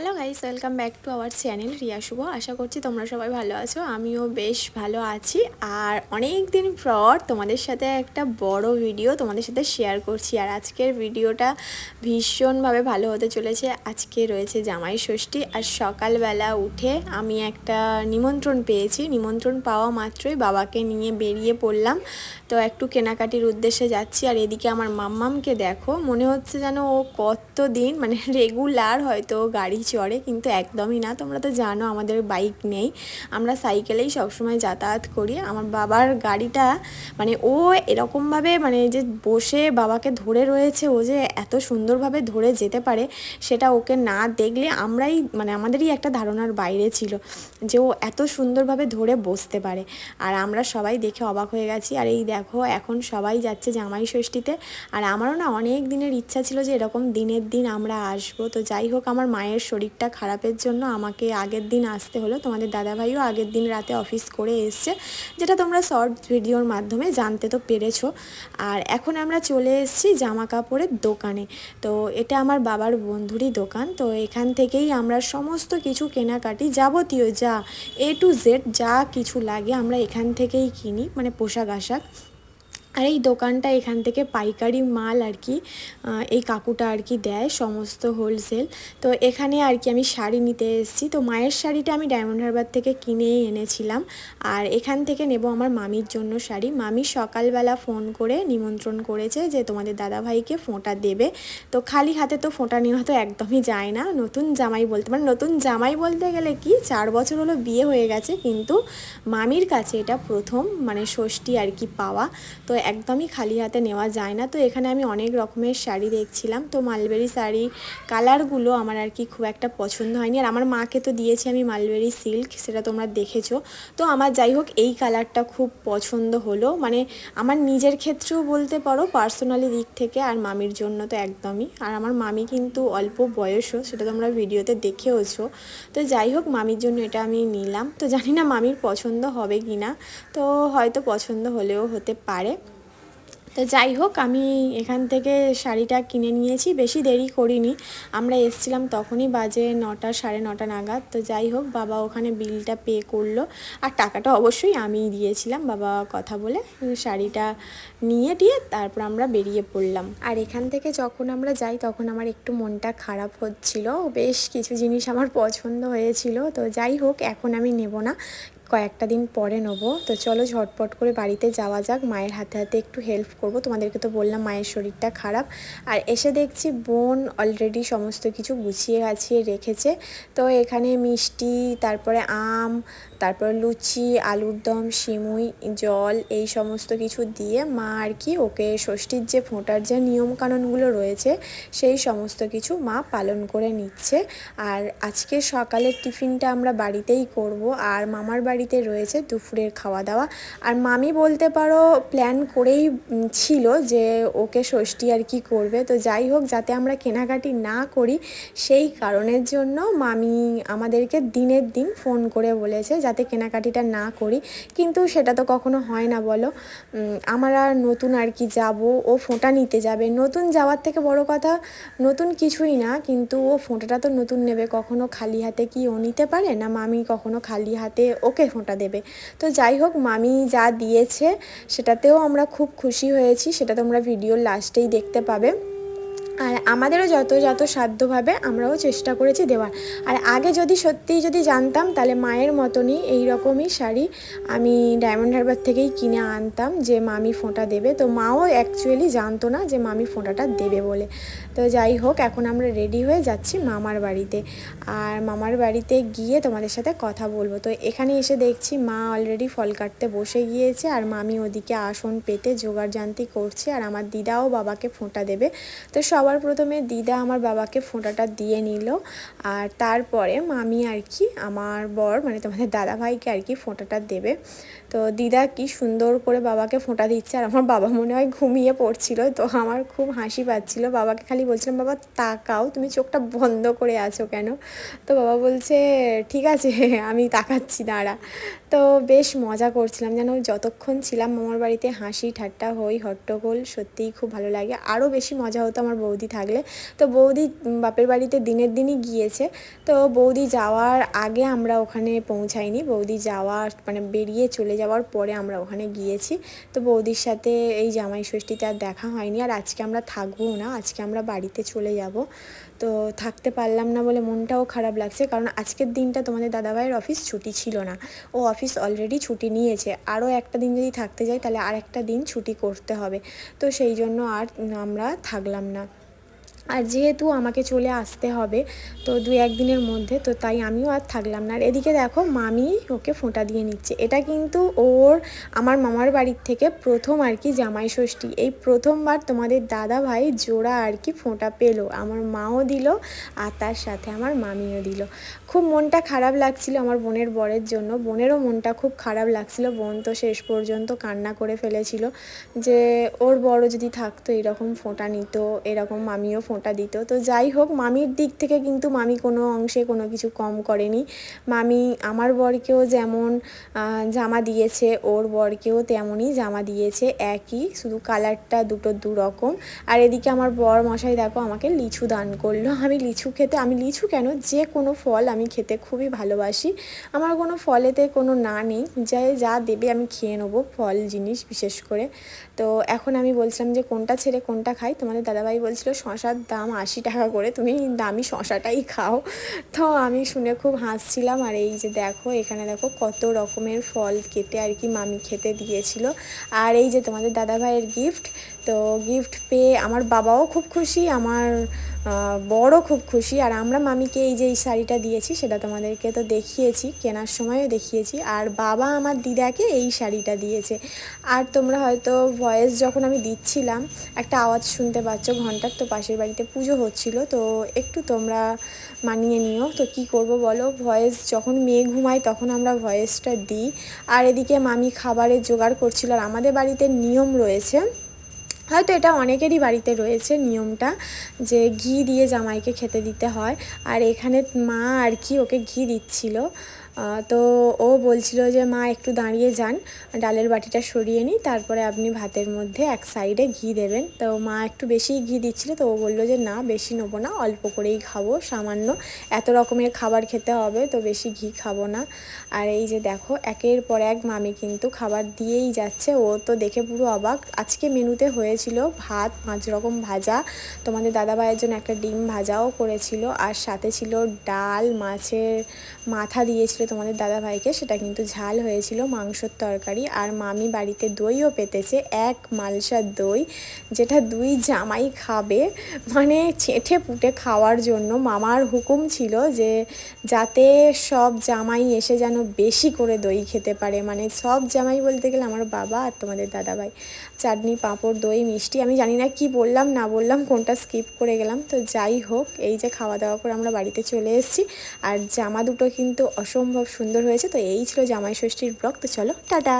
Hello guys welcome back to our channel Riya Shubho আশা করছি তোমরা সবাই ভালো আছো, আমিও বেশ ভালো আছি। আর অনেক দিন পর তোমাদের সাথে একটা বড় ভিডিও তোমাদের সাথে শেয়ার করছি। আর আজকের ভিডিওটা ভীষণভাবে ভালো হতে চলেছে। আজকে রয়েছে জামাই ষষ্ঠী, আর সকালবেলা উঠে আমি একটা নিমন্ত্রণ পেয়েছি। নিমন্ত্রণ পাওয়া মাত্রই বাবাকে নিয়ে বেরিয়ে পড়লাম। তো একটু কেনাকাটির উদ্দেশ্যে যাচ্ছি, আর এদিকে আমার মাম্মামকে দেখো। মনে হচ্ছে যেন ও কত দিন মানে রেগুলার হয়তো গাড়ি চড়ে, কিন্তু একদমই না। তোমরা তো জানো আমাদের বাইক নেই। আমরা সাইকেলেই সবসময় যাতায়াত করি। আমার বাবার গাড়িটা মানে ও এরকমভাবে মানে যে বসে বাবাকে ধরে রয়েছে, ও যে এত সুন্দরভাবে ধরে যেতে পারে, সেটা ওকে না দেখলে আমরাই মানে আমাদেরই একটা ধারণার বাইরে ছিল যে ও এত সুন্দরভাবে ধরে বসতে পারে। আর আমরা সবাই দেখে অবাক হয়ে গেছি। আর এই দেখো, এখন সবাই যাচ্ছে জামাই ষষ্ঠীতে। আর আমারও না অনেক দিনের ইচ্ছা ছিল যে এরকম দিনের দিন আমরা আসব। তো যাই হোক, আমার মায়ের শরীরটা খারাপের জন্য আমাকে আগের দিন আসতে হলো। তোমাদের দাদাভাইও আগের দিন রাতে অফিস করে এসছে, যেটা তোমরা শর্ট ভিডিওর মাধ্যমে জানতে তো পেরেছ। আর এখন আমরা চলে এসেছি জামা কাপড়ের দোকানে। তো এটা আমার বাবার বন্ধুরই দোকান। তো এখান থেকেই আমরা সমস্ত কিছু কেনাকাটি যাবতীয় যা এ টু জেড যা কিছু লাগে আমরা এখান থেকেই কিনি মানে পোশাক আশাক। আর এই দোকানটা এখান থেকে পাইকারি মাল আর কি এই কাকুটা আর কি দেয়, সমস্ত হোলসেল তো এখানে আর কি আমি শাড়ি নিতে এসেছি। তো মায়ের শাড়িটা আমি ডায়মন্ড হারবার থেকে কিনেই এনেছিলাম। আর এখান থেকে নেব আমার মামির জন্য শাড়ি। মামি সকালবেলা ফোন করে নিমন্ত্রণ করেছে যে তোমাদের দাদাভাইকে ফোঁটা দেবে। তো খালি হাতে তো ফোঁটা নেওয়া তো একদমই যায় না। নতুন জামাই বলতে মানে নতুন জামাই বলতে গেলে কি, চার বছর হলো বিয়ে হয়ে গেছে, কিন্তু মামির কাছে এটা প্রথম মানে ষষ্ঠী আর কি পাওয়া। তো একদমই খালি হাতে নেওয়া যায় না। তো এখানে আমি অনেক রকমের শাড়ি দেখছিলাম। তো মালবেরি শাড়ি কালারগুলো আমার আর কি খুব একটা পছন্দ হয়নি। আর আমার মাকে তো দিয়েছি আমি মালবেরি সিল্ক, সেটা তোমরা দেখেছ। তো আমার যাই হোক, এই কালারটা খুব পছন্দ হলো। মানে আমার নিজের ক্ষেত্রেও বলতে পারো, পার্সোনালি দিক থেকে আর মামির জন্য তো একদমই। আর আমার মামি কিন্তু অল্প বয়সও, সেটা তোমরা ভিডিওতে দেখেওছো। তো যাই হোক, মামির জন্য এটা আমি নিলাম। তো জানি না মামির পছন্দ হবে কি না তো হয়তো পছন্দ হলেও হতে পারে। তো যাই হোক, আমি এখান থেকে শাড়িটা কিনে নিয়েছি। বেশি দেরি করিনি। আমরা এসছিলাম তখনই বাজে নটা, সাড়ে নটা নাগাদ। তো যাই হোক, বাবা ওখানে বিলটা পে করল। আর টাকাটা অবশ্যই আমিই দিয়েছিলাম। বাবা কথা বলে শাড়িটা নিয়ে দিয়ে তারপর আমরা বেরিয়ে পড়লাম। আর এখান থেকে যখন আমরা যাই, তখন আমার একটু মনটা খারাপ হচ্ছিল। বেশ কিছু জিনিস আমার পছন্দ হয়েছিল। তো যাই হোক, এখন আমি নেব না। কয়েকটা দিন পরে নেব। তো চলো ঝটপট করে বাড়িতে যাওয়া যাক। মায়ের হাতে হাতে একটু হেল্প করব। তোমাদেরকে তো বললাম মায়ের শরীরটা খারাপ। আর এসে দেখছি বোন অলরেডি সমস্ত কিছু গুছিয়ে গাছিয়ে রেখেছে। তো এখানে মিষ্টি, তারপরে আম, তারপর লুচি, আলুর দম, সিমুই, জল এই সমস্ত কিছু দিয়ে মা আর কি ওকে ষষ্ঠীর যে ফোঁটার যে নিয়মকানুনগুলো রয়েছে, সেই সমস্ত কিছু মা পালন করে নিচ্ছে। আর আজকে সকালের টিফিনটা আমরা বাড়িতেই করব। আর মামার বাড়িতে রয়েছে দুপুরের খাওয়া দাওয়া। আর মামি বলতে পারো প্ল্যান করেই ছিল যে ওকে ষষ্ঠী আর কি করবে। তো যাই হোক, যাতে আমরা কেনাকাটি না করি, সেই কারণের জন্য মামি আমাদেরকে দিনের দিন ফোন করে বলেছে যাতে কেনাকাটিটা না করি। কিন্তু সেটা তো কখনো হয় না বলো। আমরা নতুন আর কি যাব, ও ফোঁটা নিতে যাবে। নতুন যাওয়ার থেকে বড় কথা, নতুন কিছুই না, কিন্তু ও ফোঁটাটা তো নতুন নেবে। কখনো খালি হাতে কি ও নিতে পারে? না মামি কখনো খালি হাতে ওকে ফোঁটা দেবে। তো যাই হোক, মামি যা দিয়েছে, সেটাতেও আমরা খুব খুশি হয়েছি, সেটা তোমরা ভিডিওর লাস্টেই দেখতে পাবে। আর আমাদেরও যত যত সাধ্যভাবে আমরাও চেষ্টা করেছি দেওয়ার। আর আগে যদি সত্যিই যদি জানতাম, তাহলে মায়ের মতনই এই রকমই শাড়ি আমি ডায়মন্ড হারবার থেকেই কিনে আনতাম, যে মামি ফোঁটা দেবে। তো মাও অ্যাকচুয়ালি জানতো না যে মামি ফোঁটাটা দেবে বলে। তো যাই হোক, এখন আমরা রেডি হয়ে যাচ্ছি মামার বাড়িতে। আর মামার বাড়িতে গিয়ে তোমাদের সাথে কথা বলব। তো এখানে এসে দেখছি মা অলরেডি ফল কাটতে বসে গিয়েছে, আর মামি ওদিকে আসন পেতে জোগাড় জান্তি করছে, আর আমার দিদাও বাবাকে ফোঁটা দেবে। তো সব সবার প্রথমে দিদা আমার বাবাকে ফোঁটাটা দিয়ে নিল, আর তারপরে মামি আর কি আমার বর মানে তোমাদের দাদা ভাইকে আর কি ফোঁটাটা দেবে। তো দিদা কি সুন্দর করে বাবাকে ফোঁটা দিচ্ছে, আর আমার বাবা মনে হয় ঘুমিয়ে পড়ছিল, তো আমার খুব হাসি পাচ্ছিল। বাবাকে খালি বলছিলাম, বাবা, তাকাও, তুমি চোখটা বন্ধ করে আছো কেন? তো বাবা বলছে, ঠিক আছে, আমি তাকাচ্ছি, দাঁড়া। তো বেশ মজা করছিলাম। যেন যতক্ষণ ছিলাম মামার বাড়িতে হাসি, ঠাট্টা, হই, হট্টগোল সত্যিই খুব ভালো লাগে। আরও বেশি মজা হতো আমার বৌদি থাকলে। তো বৌদি বাপের বাড়িতে দিনের দিনই গিয়েছে। তো বৌদি যাওয়ার আগে আমরা ওখানে পৌঁছাইনি। বৌদি যাওয়ার মানে বেরিয়ে চলে যাওয়ার পরে আমরা ওখানে গিয়েছি। তো বৌদির সাথে এই জামাই ষষ্ঠীতে আর দেখা হয়নি। আর আজকে আমরা থাকব না। আজকে আমরা বাড়িতে চলে যাব। তো থাকতে পারলাম না বলে মনটাও খারাপ লাগছে। কারণ আজকের দিনটা তোমাদের দাদাভাইয়ের অফিস ছুটি ছিল না। ও অফিস অলরেডি ছুটি নিয়েছে। আরও একটা দিন যদি থাকতে যাই, তাহলে আর একটা দিন ছুটি করতে হবে। তো সেই জন্য আর আমরা থাকলাম না। আর যেহেতু আমাকে চলে আসতে হবে, তো দু একদিনের মধ্যে, তো তাই আমিও আর থাকলাম না। আর এদিকে দেখো, মামি ওকে ফোঁটা দিয়ে নিচ্ছে। এটা কিন্তু ওর, আমার মামার বাড়ির থেকে প্রথম আর কি জামাই ষষ্ঠী এই প্রথমবার তোমাদের দাদা ভাই জোড়া আর কি ফোঁটা পেল। আমার মাও দিল আর তার সাথে আমার মামিও দিল। খুব মনটা খারাপ লাগছিল আমার বোনের বরের জন্য। বোনেরও মনটা খুব খারাপ লাগছিল। বোন তো শেষ পর্যন্ত কান্না করে ফেলেছিল যে, ওর বড় যদি থাকতো এরকম ফোঁটা নিত, এরকম মামিও ফোঁটা দিত। তো যাই হোক, মামির দিক থেকে কিন্তু মামি কোনো অংশে কোনো কিছু কম করেনি। মামি, আমার বরকেও যেমন জামা দিয়েছে, ওর বরকেও তেমনই জামা দিয়েছে, একই, শুধু কালারটা দুটো দু রকম আর এদিকে আমার বর মশাই দেখো আমাকে লিচু দান করল। আমি লিচু খেতে, আমি লিচু কেন? যে কোনো ফল আমি খেতে খুবই ভালোবাসি। আমার কোনো ফলেতে কোনো না নেই। যা যা দেবে আমি খেয়ে নেব ফল, জিনিস বিশেষ করে। তো এখন আমি বলছিলাম যে কোনটা ছেড়ে কোনটা খাই? তোমাদের দাদাভাই বলছিল শশার দাম আশি টাকা করে, তুমি দামি শশাটাই খাও। তো আমি শুনে খুব হাসছিলাম আর এই যে দেখো, এখানে দেখো কত রকমের ফল কেটে আর কি মামি খেতে দিয়েছিল। আর এই যে তোমাদের দাদাভাইয়ের গিফট তো গিফট পেয়ে আমার বাবাও খুব খুশি, আমার বড়ও খুব খুশি। আর আমরা মামিকে এই যে এই শাড়িটা দিয়েছি, সেটা তোমাদেরকে তো দেখিয়েছি, কেনার সময়ও দেখিয়েছি। আর বাবা আমার দিদাকে এই শাড়িটা দিয়েছে। আর তোমরা হয়তো ভয়েস যখন আমি দিচ্ছিলাম, একটা আওয়াজ শুনতে পাচ্ছ, ঘণ্টার তো পাশের বাড়িতে পুজো হচ্ছিল, তো একটু তোমরা মানিয়ে নিও। তো কি করব বলো, ভয়েস যখন মেয়ে ঘুমায় তখন আমরা ভয়েসটা দিই। আর এদিকে মামি খাবারের জোগাড় করছিল, আর আমাদের বাড়িতে নিয়ম রয়েছে হয়তো এটা অনেকেরই বাড়িতে রয়েছে নিয়মটা যে ঘি দিয়ে জামাইকে খেতে দিতে হয়। আর এখানে মা আর কি ওকে ঘি দিচ্ছিল। তো ও বলছিল যে, মা, একটু দাঁড়িয়ে যান, ডালের বাটিটা সরিয়ে নিই, তারপরে আপনি ভাতের মধ্যে এক সাইডে ঘি দেবেন। তো মা একটু বেশি ঘি দিচ্ছিল, তো ও বলল যে, না, বেশি নেব না, অল্প করেই খাব, সামান্য এত রকমের খাবার খেতে হবে, তো বেশি ঘি খাব না। আর এই যে দেখো, একের পর এক মামি কিন্তু খাবার দিয়েই যাচ্ছে। ও তো দেখে পুরো অবাক। আজকে মেনুতে হয়েছিল ভাত, পাঁচ রকম ভাজা। তোমাদের দাদা ভাইয়ের জন্য একটা ডিম ভাজাও করেছিল। আর সাথে ছিল ডাল, মাছের মাথা দিয়েছিল তোমাদের দাদা ভাইকে সেটা কিন্তু ঝাল হয়েছিল মাংসর তরকারি। আর মামি বাড়িতে দইও পেতেছে, এক মালসার দই, যেটা দুই জামাই খাবে। মানে চেটে পুটে খাওয়ার জন্য মামার হুকুম ছিল যে, যাতে সব জামাই এসে যেন বেশি করে দই খেতে পারে। মানে সব জামাই বলতে গেলে আমার বাবা আর তোমাদের দাদাভাই। চাটনি, পাঁপড়, দই, মিষ্টি, আমি জানি না কি বললাম, না বললাম, কোনটা স্কিপ করে গেলাম। তো যাই হোক, এই যে খাওয়া দাওয়া করে আমরা বাড়িতে চলে এসেছি। আর জামা দুটো কিন্তু অসম্ভব সুন্দর হয়েছে। তো এই ছিল জামাই ষষ্ঠীর ব্লগ। তো চলো টাটা।